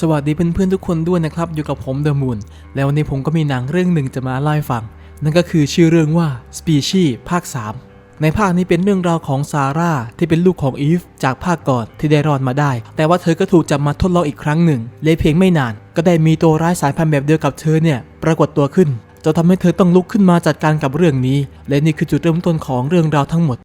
สวัสดีเพื่อนๆทุกคนด้วยนะครับ อยู่กับผมเดอะมูนแล้ววันนี้ผมก็มีหนังเรื่องหนึ่งจะมาเล่าให้ฟัง นั่นก็คือชื่อเรื่องว่า Species ภาค 3 ในภาคนี้เป็นเรื่องราวของซาร่าที่เป็นลูกของอีฟจากภาคก่อนที่ได้รอดมาได้ แต่ว่าเธอก็ถูกจับมาทดลองอีกครั้งหนึ่งเลยเพียงไม่นาน ก็ได้มีตัวร้ายสายพันธุ์แบบเดียวกับเธอเนี่ยปรากฏตัวขึ้นจนทำให้เธอต้องลุกขึ้นมาจัดการกับเรื่องนี้ และนี่คือจุดเริ่มต้นของเรื่องราวทั้งหมด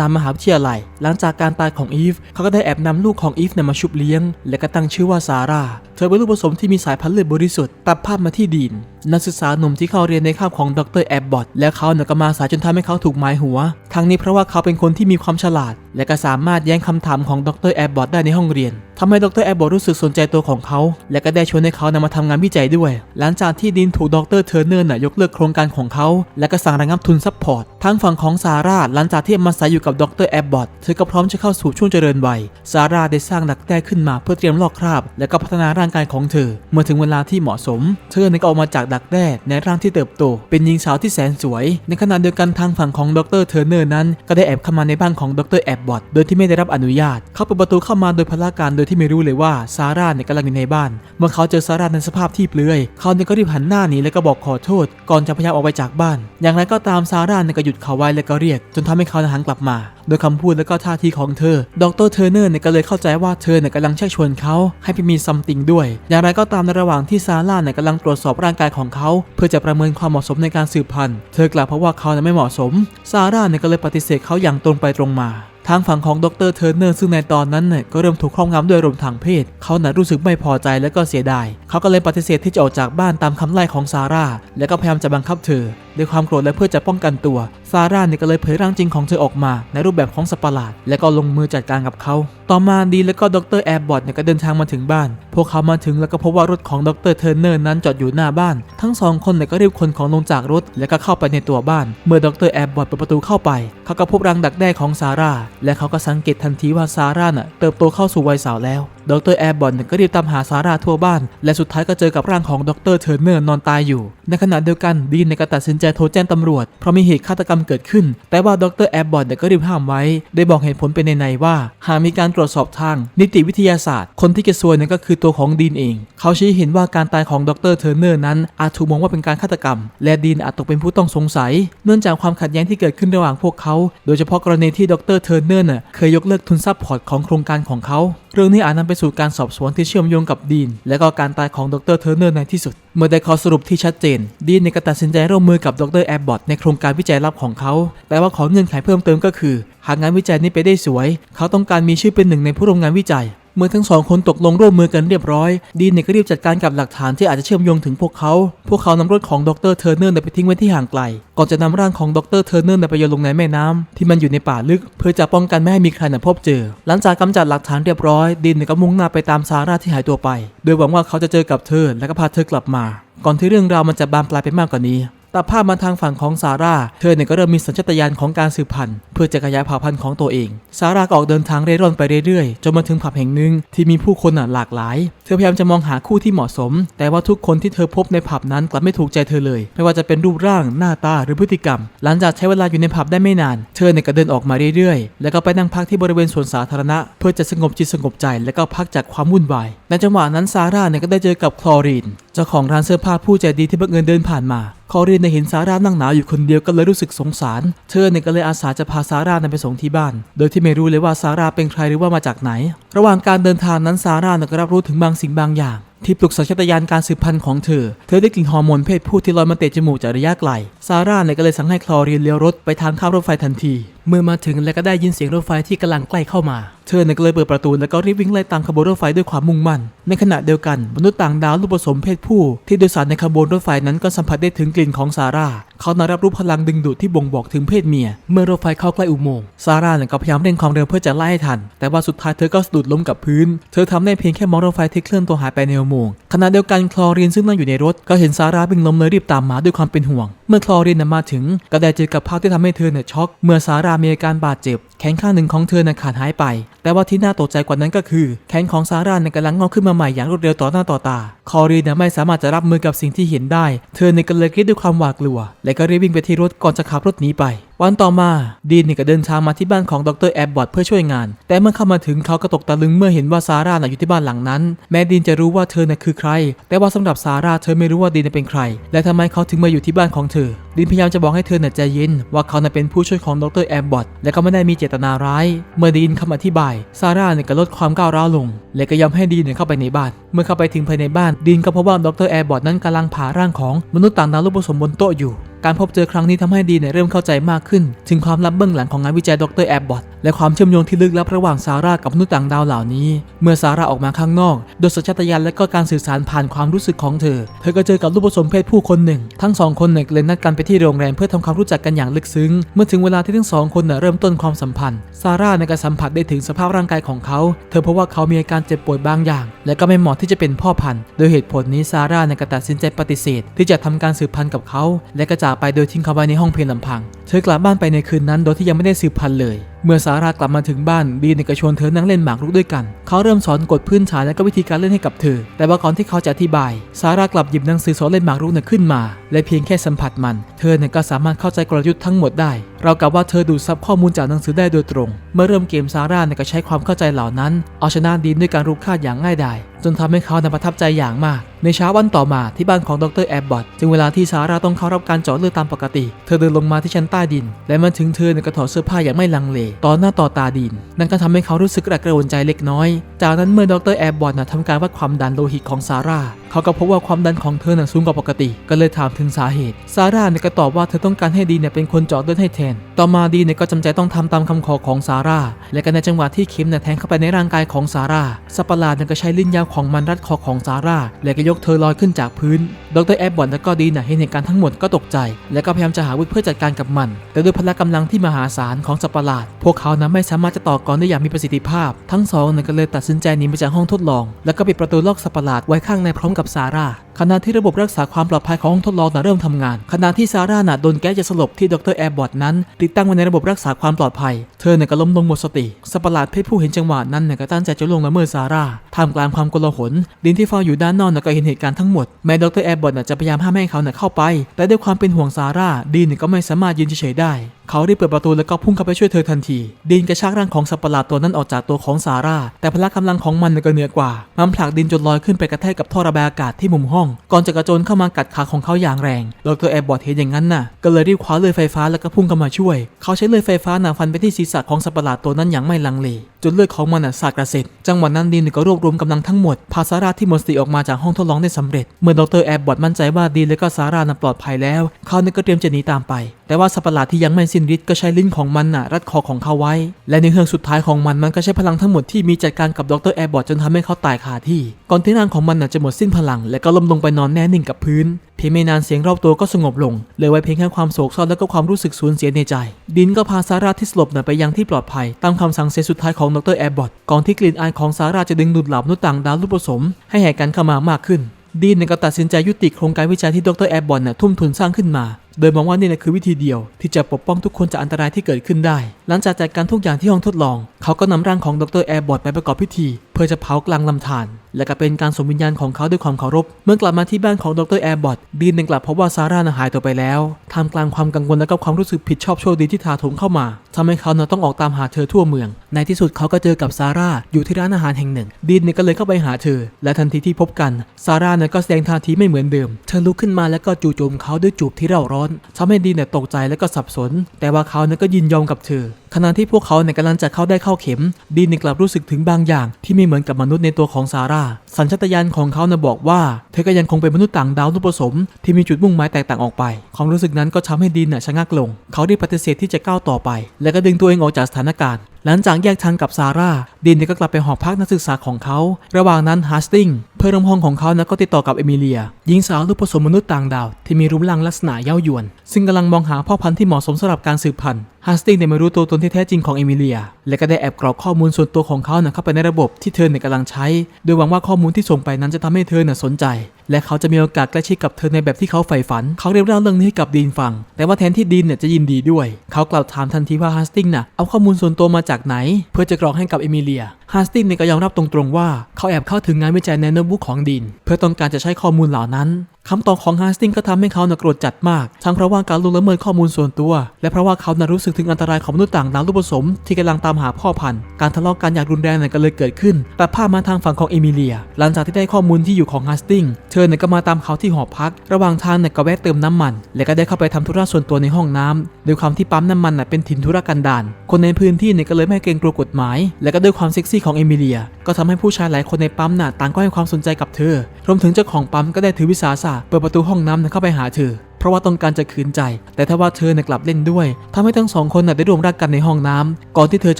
ตามมหาวิทยาลัย หลังจากการตายของอีฟเขาก็ได้แอบนำลูกของอีฟเนี่ยมาชุบเลี้ยง และก็ตั้งชื่อว่าซาร่า เธอเป็นลูกผสมที่มีสายพันธุ์เลือดบริสุทธิ์ตัดภาพมาที่ดีนนักศึกษาหนุ่มที่เข้าเรียนในคาบของดรแอบบอทและเขาเนี่ยก็มาสายจนทำให้เขาถูกหมายหัว ทั้งนี้เพราะว่าเขาเป็นคนที่มีความฉลาด และก็สามารถแย้งคำถามของดรแอบบอทได้ในห้องเรียนทำให้ดรแอบบอทรู้สึกสนใจตัวของเขา และก็ได้ชวนให้เขานำมาทำงานวิจัยด้วย หลังจากที่ดีนถูกดรเทอร์เนอร์น่ะยกเลิกโครงการของเขา และก็สั่งระงับทุนซัพพอร์ตทั้งฝั่งของซาร่าหลังจากที่มาสายอยู่กับดรแอบบอทเธอก็พร้อมจะเข้าสู่ช่วงเจริญวัยซาร่าได้สร้างดักแด้ขึ้นมาเพื่อเตรียมลอกคราบ และก็พัฒนาร่างกายของเธอ เมื่อถึงเวลาที่เหมาะสม เธอเนี่ยก็ออกมาจากดักแด้ในร่างที่เติบโต เป็นหญิงสาวที่แสนสวย ในขณะเดียวกันทางฝั่งของดรเทอร์เนอร์นั้นก็ได้แอบเข้ามาในบ้านของดรแอบบอทโดยที่ไม่ได้รับอนุญาต เขาเปิดประตูเข้ามาโดยพละการโดยที่ไม่รู้เลยว่าซาร่าเนี่ยกำลังอยู่ในบ้าน เมื่อเขาเจอซาร่าในสภาพที่เปลือย เขาเนี่ยก็รีบหันหน้าหนีและก็บอกขอโทษ ก่อนจะพยายามออกไปจากบ้าน อย่างไรก็ตามซาร่าเนี่ยก็หยุดเขาไว้และก็เรียก จนทำให้เขาหันกลับมา โดยคำพูดและก็ท่าทีของเธอ ดรเทอร์เนอร์เนี่ยก็เลยเข้าใจว่าเธอเนี่ยกำลังชักชวนเขาให้ไปมีซัมติงด้วย อย่างไรก็ตามในระหว่างที่ซาร่าเนี่ยกำลังตรวจสอบร่างกายของเขา เพื่อจะประเมินความเหมาะสมในการสืบพันธุ์ เธอกล่าวเพราะว่าเขาเนี่ยไม่เหมาะสมซาร่าเนี่ยก็เลยปฏิเสธเขาอย่างตรงไปตรงมา ทางฝั่งของดรเทอร์เนอร์ซึ่งในตอนนั้นเนี่ยก็เริ่มถูกครอบงำด้วยรมทางเพศ เขาน่ะรู้สึกไม่พอใจและก็เสียดาย เขาก็เลยปฏิเสธที่จะออกจากบ้านตามคำไล่ของซาร่า และก็พยายามจะบังคับเธอ ด้วยความโกรธและเพื่อจะป้องกันตัว ซาร่าเนี่ยก็เลยเผยร่างจริงของเธอออกมา ในรูปแบบของสัตว์ประหลาด และก็ลงมือจัดการกับเขา ต่อมาดีและก็ดรแอร์บอทเนี่ยก็เดินทางมาถึงบ้าน พวกเขามาถึงแล้วก็พบว่ารถของดรเทอร์เนอร์นั้นจอดอยู่หน้าบ้าน ทั้งสองคนเนี่ยก็รีบขนของลงจากรถ แล้วก็เข้าไปในตัวบ้าน เมื่อดรแอร์บอทเปิดประตูเข้าไป เขาก็พบรังดักแด้ของซาร่าและเขาก็สังเกตทันทีว่าซาร่าน่ะเติบโตเข้าสู่วัยสาวแล้ว ดรแอร์บอนก็รีบตามหาซาร่าทั่วบ้าน และสุดท้ายก็เจอกับร่างของดรเทอร์เนอร์นอนตายอยู่ ในขณะเดียวกันดีนก็ตัดสินใจโทรแจ้งตำรวจ เพราะมีเหตุฆาตกรรมเกิดขึ้น แต่ว่าดรแอร์บอนก็รีบห้ามไว้ ได้บอกเหตุผลเป็นในๆว่า หากมีการตรวจสอบทาง นิติวิทยาศาสตร์ คนที่จะซวยนั่นก็คือตัวของดีนเอง เขาชี้เห็นว่าการตายของดรเทอร์เนอร์นั้นอาจถูกมองว่าเป็นการฆาตกรรม และดีนอาจตกเป็นผู้ต้องสงสัย เนื่องจากความขัดแย้งที่เกิดขึ้นระหว่างพวกเขา โดยเฉพาะกรณีที่ดรเทอร์เนอร์เคยยกเลิกทุนซัพพอร์ตของโครงการของเขา เรื่องนี้อาจนำไปไปสู่การสอบสวนที่เชื่อมโยงกับดีน และก็การตายของดรเทอร์เนอร์ในที่สุด เมื่อได้ข้อสรุปที่ชัดเจน ดีนในี่ยก็ตัดสินใจร่วมมือกับดรแอบบอตในโครงการวิจัยลับของเขา แต่ว่าขอเงื่อนไขเพิ่มเติมก็คือ หากงานวิจัยนี้ไปได้สวย เขาต้องการมีชื่อเป็นหนึ่งในผู้ร่วมงานวิจัย เมื่อทั้งสองคนตกลงร่วมมือกันเรียบร้อย ดีนเนี่ยก็รีบจัดการกับหลักฐานที่อาจจะเชื่อมโยงถึงพวกเขา พวกเขานำรถของดรเทอร์เนอร์ไปทิ้งไว้ที่ห่างไกล ก่อนจะนำร่างของดรเทอร์เนอร์ไปโยนลงในแม่น้ำที่มันอยู่ในป่าลึก เพื่อจะป้องกันไม่ให้มีใครน่ะพบเจอ หลังจากกำจัดหลักฐานเรียบร้อย ดีนเนี่ยก็มุ่งหน้าไปตามซาร่าที่หายตัวไป โดยหวังว่าเขาจะเจอกับเธอและก็พาเธอกลับมา ก่อนที่เรื่องราวมันจะบานปลายไปมากกว่านี้ ตัดภาพมาทางฝั่งของซาร่า เธอเนี่ยก็เริ่มมีสัญชาตญาณของการสืบพันธุ์เพื่อจะขยายเผ่าพันธุ์ของตัวเอง ซาร่าก็ออกเดินทางเร่ร่อนไปเรื่อยๆ จนมาถึงผับแห่งหนึ่งที่มีผู้คนหลากหลาย เธอพยายามจะมองหาคู่ที่เหมาะสม แต่ว่าทุกคนที่เธอพบในผับนั้นกลับไม่ถูกใจเธอเลย ไม่ว่าจะเป็นรูปร่าง หน้าตาหรือพฤติกรรม หลังจากใช้เวลาอยู่ในผับได้ไม่นาน เธอเนี่ยก็เดินออกมาเรื่อยๆ แล้วก็ไปนั่งพักที่บริเวณสวนสาธารณะ เพื่อจะสงบจิตสงบใจ แล้วก็พักจากความวุ่นวาย ในจังหวะนั้นซาร่าเนี่ยก็ได้เจอกับคลอรีนเจ้าของร้านเสื้อผ้าผู้ใจดีที่บังเอิญเดินผ่านมาคอรีนในเห็นซาร่านั่งหนาวอยู่คนเดียวก็เลยรู้สึกสงสาร เธอเนี่ยก็เลยอาสาจะพาซาร่านั้นไปส่งที่บ้าน โดยที่ไม่รู้เลยว่าซาร่าเป็นใครหรือว่ามาจากไหน ระหว่างการเดินทางนั้นซาร่าเนี่ยก็รับรู้ถึงบางสิ่งบางอย่าง ที่ปลุกสัญชาตญาณการสืบพันธุ์ของเธอ เธอได้กลิ่นฮอร์โมนเพศผู้ที่ลอยมาเตะจมูกจากระยะไกล ซาร่าเนี่ยก็เลยสั่งให้คลอรีนเลี้ยวรถไปทางข้ามรถไฟทันที เมื่อมาถึงและก็ได้ยินเสียงรถไฟที่กำลังใกล้เข้ามาเธอเนี่ยก็เลยเปิดประตูแล้วก็รีบวิ่งไล่ตามขบวนรถไฟด้วยความมุ่งมั่น ในขณะเดียวกันมนุษย์ต่างดาวรูปผสมเพศผู้ ที่โดยสารในขบวนรถไฟนั้นก็สัมผัสได้ถึงกลิ่นของซาร่า เขานารับรู้พลังดึงดูดที่บ่งบอกถึงเพศเมีย เมื่อรถไฟเข้าใกล้อุโมงค์ซาร่าเนี่ยก็พยายามเร่งความเร็วเพื่อจะไล่ให้ทัน แต่ว่าสุดท้ายเธอก็สะดุดล้มกับพื้น เธอทำได้เพียงแค่มองรถไฟที่เคลื่อนตัวหายไปในอุโมงค์ขณะเดียวกันคลอรีนซึ่งนั่งอยู่ในรถ ก็เห็นซาร่าวิ่งล้มเลยรีบตามมาด้วยความเป็นห่วง เมื่อคลอรีนนมาถึงก็ได้เจอกับภาพที่ทำให้เธอเนี่ยช็อก เมื่อซาร่ามีอาการบาดเจ็บ แขนข้างหนึ่งของเธอนั้นขาดหายไป แต่ว่าที่น่าตกใจกว่านั้นก็คือ แขนของซาร่านั้นกำลังงอกขึ้นมาใหม่อย่างรวดเร็วต่อหน้าต่อตา คอรีนน่ะไม่สามารถจะรับมือกับสิ่งที่เห็นได้ เธอเนี่ยก็เลยคิดด้วยความหวาดกลัว และก็รีบวิ่งไปที่รถก่อนจะขับรถหนีไป วันต่อมาดีนเนี่ยก็เดินทางมาที่บ้านของดรแอบบอทเพื่อช่วยงาน แต่เมื่อเข้ามาถึงเขาก็ตกตะลึงเมื่อเห็นว่าซาร่าน่ะอยู่ที่บ้านหลังนั้น แม้ดีนจะรู้ว่าเธอน่ะคือใคร แต่ว่าสำหรับซาร่าเธอไม่รู้ว่าดีนเป็นใคร และทำไมเขาถึงมาอยู่ที่บ้านของเธอดินพยายามจะบอกให้เธอน่ะใจเย็นว่าเขาน่ะเป็นผู้ช่วยของดรแอบบอทและก็ไม่ได้มีเจตนาร้าย เมื่อดีนคำอธิบายซาร่าเนี่ยก็ลดความก้าวร้าวลง และก็ยอมให้ดีนเนี่ยเข้าไปในบ้าน เมื่อเข้าไปถึงภายในบ้านดีนก็พบว่าดรแอบบอทนั้นกำลังผ่าร่างของมนุษย์ต่างดาวรูปผสมบนโต๊ะอยู่ การพบเจอครั้งนี้ทำให้ดีเนี่ยเริ่มเข้าใจมากขึ้น ถึงความลับเบื้องหลังของงานวิจัยดรแอบบอทและความเชื่อมโยงที่ลึกลับระหว่างซาร่ากับมนุษย์ต่างดาวเหล่านี้ เมื่อซาร่าออกมาข้างนอก โดยสัญชาตญาณและก็การสื่อสารผ่านความรู้สึกของเธอ เธอก็เจอกับลูกผสมเพศผู้คนหนึ่ง ทั้งสองคนเนี่ยเลยนัดกันไปที่โรงแรมเพื่อทำความรู้จักกันอย่างลึกซึ้ง เมื่อถึงเวลาที่ทั้งสองคนเนี่ยเริ่มต้นความสัมพันธ์ ซาร่าในการสัมผัสได้ถึงสภาพร่างกายของเขา เธอพบว่าเขามีอาการเจ็บป่วยบางอย่าง และก็ไม่เหมาะที่จะเป็นพ่อพันธุ์ โดยเหตุผลนี้ซาร่าในยก็ตัดสินใจปฏิเสธ ที่จะทำการสืบพันธุ์กับเขา และก็จากไปโดยทิ้งเขาไว้ในห้องเพียงลำพัง ธอกลับบ้านไปในคืนนั้นโดยที่ยังไม่ได้สืบพันธุ์เลย เมื่อซารากลับมาถึงบ้านดีนก็ชวนเธอนั่งเล่นหมากรุกด้วยกัน เขาเริ่มสอนกฎพื้นฐานและก็วิธีการเล่นให้กับเธอ แต่ว่าก่อนที่เขาจะอธิบายซารากลับหยิบหนังสือสอนเล่นหมากรุกน่ะขึ้นมา และเพียงแค่สัมผัสมัน เธอเนี่ยก็สามารถเข้าใจกลยุทธ์ทั้งหมดได้ เรากับว่าเธอดูดซับข้อมูลจากหนังสือได้โดยตรง เมื่อเริ่มเกมซาร่าเนี่ยก็ใช้ความเข้าใจเหล่านั้นเอาชนะดีนด้วยการรุกคาดอย่างง่ายดายจนทำให้เขาน่ะประทับใจอย่างมาก ในเช้าวันต่อมาที่บ้านของดรแอบบอทจึงเวลาที่ซาร่าต้องเข้ารับการเจาะเลือดตามปกติ เธอเดินลงมาที่ชั้นใต้ดิน และมันถึงเธอในกระถอดเสื้อผ้าอย่างไม่ลังเล ต่อหน้าต่อตาดิน นั่นก็ทำให้เขารู้สึกกระกระวนใจเล็กน้อย จากนั้นเมื่อดรแอบบอร์ดทำการวัดความดันโลหิตของซาร่า เขาก็พบว่าความดันของเธอน่ะสูงกว่าปกติ ก็เลยถามถึงสาเหตุ ซาร่าเนี่ยก็ตอบว่าเธอต้องการให้ดีเนี่ยเป็นคนเจาะเลือดให้แทน ต่อมาดีเนี่ยก็จำใจต้องทำตามคำขอของซาร่า และก็ในจังหวะที่เข็มเนี่ยแทงเข้าไปในร่างกายของซาร่าสัตว์ประหลาดเนี่ยก็ใช้ลิ้นยาวของมันรัดคอของซาร่า และก็ยกเธอลอยขึ้นจากพื้น ดรแอบบอทและก็ดีเนี่ยเห็นเหตุการณ์ทั้งหมดก็ตกใจ และก็พยายามจะหาวิธีเพื่อจัดการกับมัน แต่ด้วยพละกำลังที่มหาศาลของสัตว์ประหลาด พวกเขานั้นไม่สามารถจะต่อกรได้อย่างมีประสิทธิภาพ ทั้งสองเนี่ยก็เลยตัดสินใจหนีไปจากห้องทดลอง แล้วก็ปิดประตูล็อกสัประหลาดไว้ข้างในพร้อมกับซาร่าขณะที่ระบบรักษาความปลอดภัยของห้องทดลองน่ะเริ่มทำงาน ขณะที่ซาร่าน่ะโดนแก๊สยาสลบที่ดรแอร์บอทนั้น ติดตั้งไว้ในระบบรักษาความปลอดภัย เธอเนี่ยก็ล้มลงหมดสติสัตว์ประหลาดเพศผู้เห็นจังหวะนั้นเนี่ยก็ตั้งใจจะลงละเมิดซาร่าท่ามกลางความโกลาหลดินที่เฝ้าอยู่ด้านนอกน่ะก็เห็นเหตุการณ์ทั้งหมดแม้ดรแอร์บอทน่ะจะพยายามห้ามไม่ให้เขาน่ะเข้าไป แต่ด้วยความเป็นห่วงซาร่าดีนเนี่ยก็ไม่สามารถยืนเฉยๆได้เขารีบเปิดประตูแล้วก็พุ่งเข้าไปช่วยเธอทันที ดินกระชากร่างของสัตว์ประหลาดตัวนั้นออกจากตัวของซาร่าแต่พละกำลังของมันก็เหนือกว่ามันผลักดินจนลอยขึ้นไปกระแทกกับท่อระบายอากาศที่มุมห้องก่อนจะกระโจนเข้ามากัดขาของเขาอย่างแรงดรแอร์บอดเห็นอย่างนั้นน่ะ ก็เลยรีบคว้าเลื่อยไฟฟ้าแล้วก็พุ่งเข้ามาช่วย เขาใช้เลื่อยไฟฟ้าหนาฟันไปที่ศีรษะของสัตว์ประหลาดตัวนั้นอย่างไม่ลังเล จนเลือดของมันน่ะสาดกระเซ็นจังหวะนั้นดีนก็รวบรวมกำลังทั้งหมด พาซาร่าที่หมดสติออกมาจากห้องทดลองได้สำเร็จ เมื่อดรแอร์บอดมั่นใจว่าดีนและก็ซาร่าน่ะปลอดภัยแล้ว เขาเนี่ยก็เตรียมจะหนีตามไป แต่ว่าสัตว์ประหลาดที่ยังไม่สิ้นฤทธิ์ก็ใช้ลิ้นของมันน่ะรัดคอของเขาไว้ และในเฮือกสุดท้ายของมันมันก็ใช้พลังทั้งหมดที่มีจัดการกับดรแอร์บอทจนทำให้เขาตายคาที่ ก่อนที่ร่างของมันน่ะจะหมดสิ้นพลัง และก็ล้มลงไปนอนแน่นิ่งกับพื้น เพียงไม่นานเสียงรอบตัวก็สงบลงเหลือไว้เพียงแค่ความโศกเศร้าและก็ความรู้สึกสูญเสียในใจ ดินก็พาซาร่าที่สลบน่ะไปยังที่ปลอดภัยตามคำสั่งเสียสุดท้ายของดรแอร์บอทก่อนที่กลิ่นอายของซาร่าจะดึงดูดเหล่ามนุษย์ต่างดาวรูปผสม ให้แห่กันเข้ามามากขึ้นดีนก็ตัดสินใจยุติโครงการวิจัยที่ดรแอร์บอทน่ะทุ่มทุนสร้างขึ้นมา โดยมองว่านี่นะคือวิธีเดียว ที่จะปกป้องทุกคนจากอันตรายที่เกิดขึ้นได้ หลังจากจัดการทุกอย่างที่ห้องทดลอง เขาก็นำร่างของดรแอร์บอทไปประกอบพิธี เพื่อจะเผากลางลำธารและก็เป็นการสมวิญญาณของเขาด้วยความเคารพ เมื่อกลับมาที่บ้านของดรแอร์บอทดีนกลับพบว่าซาร่าหายตัวไปแล้วท่ามกลางความกังวลและก็ความรู้สึกผิดชอบโชคดีที่ถาโถมเข้ามาทำให้เขาน่ะต้องออกตามหาเธอทั่วเมือง ในที่สุดเขาก็เจอกับซาร่าอยู่ที่ร้านอาหารแห่งหนึ่ง ดีนเนี่ยก็เลยเข้าไปหาเธอ และทันทีที่พบกันซาร่าเนี่ยก็แสดงท่าทีไม่เหมือนเดิม เธอลุกขึ้นมาแล้วก็จู่โจมเขาด้วยจูบที่เร่าร้อนทำให้ดีเนี่ยตกใจและก็สับสน แต่ว่าเขาเนี่ยก็ยินยอมกับเธอขณะที่พวกเขาเนี่ยกำลังจะเข้าได้เข้าเข็ม ดีนเนี่ยกลับรู้สึกถึงบางอย่าง ที่ไม่เหมือนกับมนุษย์ในตัวของซาร่า สัญชาตญาณของเขาเนี่ยบอกว่า เธอก็ยังคงเป็นมนุษย์ต่างดาวรูปผสม ที่มีจุดมุ่งหมายแตกต่างออกไป ความรู้สึกนั้นก็ทำให้ดีนน่ะชะงักลง เขาได้ปฏิเสธที่จะก้าวต่อไป และก็ดึงตัวเองออกจากสถานการณ์ หลังจากแยกทางกับซาร่า ดินเนี่ยก็กลับไปหอพักนักศึกษาของเขา ระหว่างนั้นฮาสติงเพื่อนร่วมห้องของเขานะก็ติดต่อกับเอมิเลีย หญิงสาวรูปผสมมนุษย์ต่างดาว ที่มีรูปร่างลักษณะเย้ายวน ซึ่งกำลังมองหาพ่อพันธุ์ที่เหมาะสมสำหรับการสืบพันธุ์ฮัสติงเนี่ยไม่รู้ตัวตนที่แท้จริงของเอมิเลีย และก็ได้แอบกรอกข้อมูลส่วนตัวของเขานะเข้าไปในระบบที่เธอเนี่ยกำลังใช้ โดยหวังว่าข้อมูลที่ส่งไปนั้นจะทำให้เธอน่ะสนใจ และเขาจะมีโอกาสใกล้ชิดกับเธอในแบบที่เขาใฝ่ฝัน เขาเรียเล่าเรื่องนี้ให้กับดีนฟัง แต่ว่าแทนที่ดีนเนี่ยจะยินดีด้วย เขากล่าวถามทันทีว่าฮัสติงน่ะเอาข้อมูลส่วนตัวมาจากไหน เพื่อจะกรอกให้กับเอมิเลีย dia. ฮัสติงเนี่ยก็ยอมรับตรงๆว่า เขาแอบเข้าถึงงานวิจัยในโน้ตบุ๊กของดีนเพื่อต้องการจะใช้ข้อมูลเหล่านั้นคำตอบของฮัสติงก็ทำให้เขาน่ะโกรธจัดมาก ทั้งเพราะว่าการล่วงละเมิดข้อมูลส่วนตัว และเพราะว่าเขาน่ะรู้สึกถึงอันตรายของมนุษย์ต่างดาวรูปผสม ที่กำลังตามหาพ่อพันธุ์ การทะเลาะกันอย่างรุนแรงน่ะก็เลยเกิดขึ้นแต่ภาพมาทางฝั่งของเอมิเลีย หลังจากที่ได้ข้อมูลที่อยู่ของฮัสติงเธอเนี่ยก็มาตามเขาที่หอพัก ระหว่างทางเนี่ยก็แวะเติมน้ำมัน และก็ได้เข้าไปทำธุระส่วนตัวในห้องน้ำด้วยความที่ปั๊มน้ำมันน่ะเป็นถิ่นธุรกันดารคนในพื้นที่เนี่ยก็เลยไม่เกรงกลัวกฎหมาย และก็ด้วยความเซ็กซี่ของเอมิเลีย ก็ทำให้ผู้ชายหลายคนในปั๊มน่ะต่างก็ให้ความสนใจกับเธอ รวมถึงเจ้าของปั๊มก็ได้ถือวิสาสะเปิดประตูห้องน้ำน่ะเข้าไปหาเธอ เพราะว่าต้องการจะขืนใจ แต่ถ้าว่าเธอเนี่ยกลับเล่นด้วยทำให้ทั้งสองคนน่ะได้รวมรักกันในห้องน้ำก่อนที่เธอ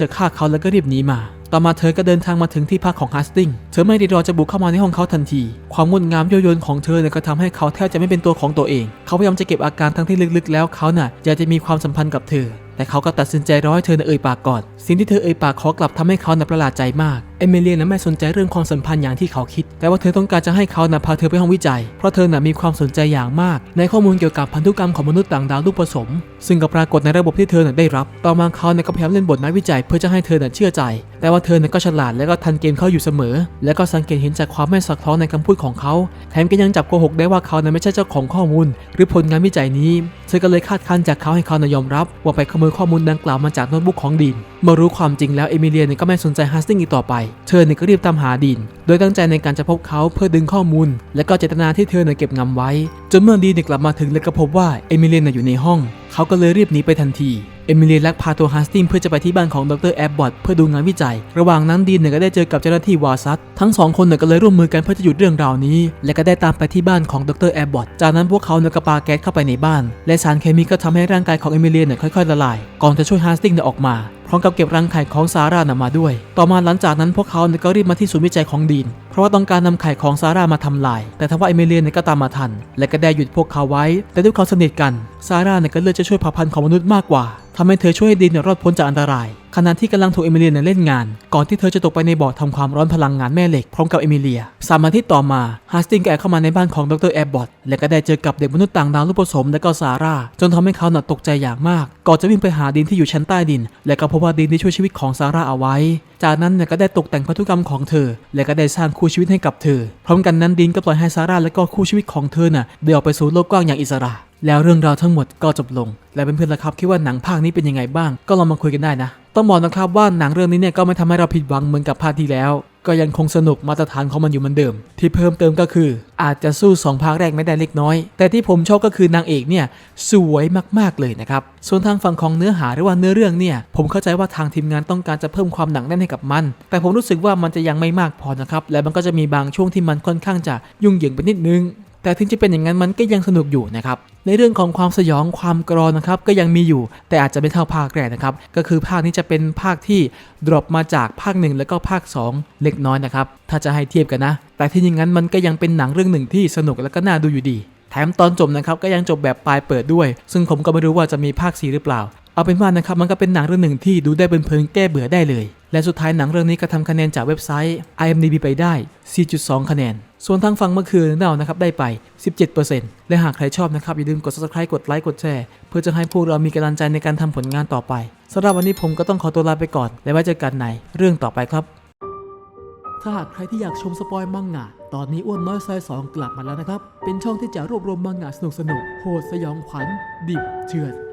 จะฆ่าเขาแล้วก็รีบหนีมา ต่อมาเธอก็เดินทางมาถึงที่พักของฮัสติง เธอไม่ได้รอจะบุกเข้ามาในห้องเขาทันที ความงดงามยั่วยวนของเธอเนี่ยก็ทำให้เขาแทบจะไม่เป็นตัวของตัวเอง เขาพยายามจะเก็บอาการทั้งที่ลึกๆ แล้วเขาน่ะอยากจะมีความสัมพันธ์กับเธอ แต่เขาก็ตัดสินใจร้อให้เธอน่ะเอ่ยปากก่อน สิ่งที่เธอเอ่ยปากขอกลับทำให้เขาน่ะประหลาดใจมาก เอมิเลียน่ะไม่สนใจเรื่องความสัมพันธ์อย่างที่เขาคิด แต่ว่าเธอต้องการจะให้เขาน่ะพาเธอไปห้องวิจัย เพราะเธอน่ะมีความสนใจอย่างมาก ในข้อมูลเกี่ยวกับพันธุกรรมของมนุษย์ต่างดาวลูกผสม ซึ่งก็ปรากฏในระบบที่เธอน่ะได้รับ ต่อมาเขาเนี่ยก็พยายามเล่นบทนักวิจัย เพื่อจะให้เธอน่ะเชื่อใจ แต่ว่าเธอน่ะก็ฉลาดและก็ทันเกมเขาอยู่เสมอ และก็สังเกตเห็นจากความไม่สักท้องในคำพูดของเขา แถมก็ยังจับโกหกได้ว่าเขาน่ะไม่ใช่เจ้าของข้อมูล หรือผลงานวิจัยนี้ เธอก็เลยคาดคั้นจากเขาให้เขานยอมรับ ว่าไปขโมยข้อมูลดังกล่าวมาจากโน้ตบุ๊กของดีนเมื่อรู้ความจริงแล้วเอมิเลียเนี่ยก็ไม่สนใจฮัสติงอีกต่อไป เธอเนี่ยก็รีบตามหาดีน โดยตั้งใจในการจะพบเขาเพื่อดึงข้อมูล และก็เจตนาที่เธอเนี่ยเก็บงำไว้ จนเมื่อดีนเนี่ยกลับมาถึงและก็พบว่าเอมิเลียนน่ะอยู่ในห้อง เขาก็เลยรีบหนีไปทันที เอมิเลียลักพาตัวฮัสติงเพื่อจะไปที่บ้านของดรแอบบอตเพื่อดูงานวิจัย ระหว่างนั้นดีนเนี่ยก็ได้เจอกับเจ้าหน้าที่วาซัตทั้งสองคนเนี่ยก็เลยร่วมมือกันเพื่อจะหยุดเรื่องราวนี้ และก็ได้ตามไปที่บ้านของดรแอบบอตจากนั้นพวกเขาเนี่ยก็ปาแก๊สเข้าไปในบ้าน และสารเคมีก็ทำให้ร่างกายของเอมิเลียเนี่ยค่อยๆละลาย ก่อนจะช่วยฮัสติงเนี่ยออกมา ร้อมกับเก็บรังไข่ของซาร่านะมาด้วย ต่อมาหลังจากนั้นพวกเขาเนี่ยก็รีบมาที่ศูนย์วิจัยของดีน เพราะว่าต้องการนำไข่ของซาร่ามาทำลาย แต่ทว่าเอเมเลียนก็ตามมาทัน และก็ได้หยุดพวกเขาไว้ แต่ด้วยความสนิทกันซาร่าก็เลือกจะช่วยเผ่าพันธุ์ของมนุษย์มากกว่า ทำให้เธอช่วยให้ดีนเนี่ยรอดพ้นจากอันตราย ขณะที่กำลังถูกเอมิเลียเนี่ยเล่นงาน ก่อนที่เธอจะตกไปในบ่อทำความร้อนพลังงานแม่เหล็กพร้อมกับเอมิเลียสามอาทิตย์ต่อมาฮาสติงแกเข้ามาในบ้านของดรแอบบอทและก็ได้เจอกับเด็กมนุษย์ต่างดาวรูปผสมและก็ซาร่า จนทำให้เขาหนักตกใจอย่างมาก ก่อนจะวิ่งไปหาดินที่อยู่ชั้นใต้ดิน และก็พบว่าดินที่ช่วยชีวิตของซาร่าเอาไว้ จากนั้นเนี่ยก็ได้ตกแต่งพันธุกรรมของเธอ และก็ได้สร้างคู่ชีวิตให้กับเธอ พร้อมกันนั้นดินก็ปล่อยให้ซาร่าและก็คู่ชีวิตของเธอน่ะเดินออกไปสู่โลกกว้างอย่างอิสระ แล้วเรื่องราวทั้งหมดก็จบลง และเพื่อนๆล่ะครับคิดว่าหนังภาคนี้เป็นยังไงบ้าง ก็ลองมาคุยกันได้นะ ต้องบอกนะครับว่าหนังเรื่องนี้เนี่ยก็ไม่ทำให้เราผิดหวังเหมือนกับภาคที่แล้ว ก็ยังคงสนุกมาตรฐานของมันอยู่เหมือนเดิม ที่เพิ่มเติมก็คือ อาจจะสู้สองภาคแรกไม่ได้เล็กน้อย แต่ที่ผมชอบก็คือนางเอกเนี่ยสวยมากๆเลยนะครับ ส่วนทางฝั่งของเนื้อหาหรือว่าเนื้อเรื่องเนี่ย ผมเข้าใจว่าทางทีมงานต้องการจะเพิ่มความหนักแน่นให้กับมัน แต่ผมรู้สึกว่ามันจะยังไม่มากพอนะครับและมันก็จะมีบางช่วงที่มันค่อนข้างจะยุ่งเหยิงไปนิดนึง แต่ถึงจะเป็นอย่างนั้นมันก็ยังสนุกอยู่นะครับ ในเรื่องของความสยองความกรอนนะครับก็ยังมีอยู่ แต่อาจจะไม่เท่าภาคแรกนะครับ ก็คือภาคนี้จะเป็นภาคที่ดรอปมาจากภาคหนึ่งแล้วก็ภาค 2 เล็กน้อยนะครับ ถ้าจะให้เทียบกันนะ แต่ที่อย่างนั้นมันก็ยังเป็นหนังเรื่องหนึ่งที่สนุกและก็น่าดูอยู่ดี แถมตอนจบนะครับก็ยังจบแบบปลายเปิดด้วย ซึ่งผมก็ไม่รู้ว่าจะมีภาค4หรือเปล่า เอาเป็นว่านะครับมันก็เป็นหนังเรื่องหนึ่งที่ดูได้เพลินๆแก้เบื่อได้เลย และสุดท้ายหนังเรื่องนี้ก็ทำคะแนนจากเว็บไซต์ IMDb ไปได้ 4.2 คะแนน ส่วนทางฝั่งเมื่อคืนเรานะครับได้ไป 17%และหากใครชอบนะครับอย่าลืมกด subscribe กดไลค์กดแชร์เพื่อจะให้พวกเรามีกำลังใจในการทำผลงานต่อไปสำหรับวันนี้ผมก็ต้องขอตัวลาไปก่อน และไว้เจอกันในเรื่องต่อไปครับถ้าหากใครที่อยากชมสปอยมังงะ ตอนนี้อ้วนน้อยซอยสองกลับมาแล้วนะครับ เป็นช่องที่จะรวบรวมมังงะสนุกสนุกโหดสยองขวัญ ดิบเถื่อน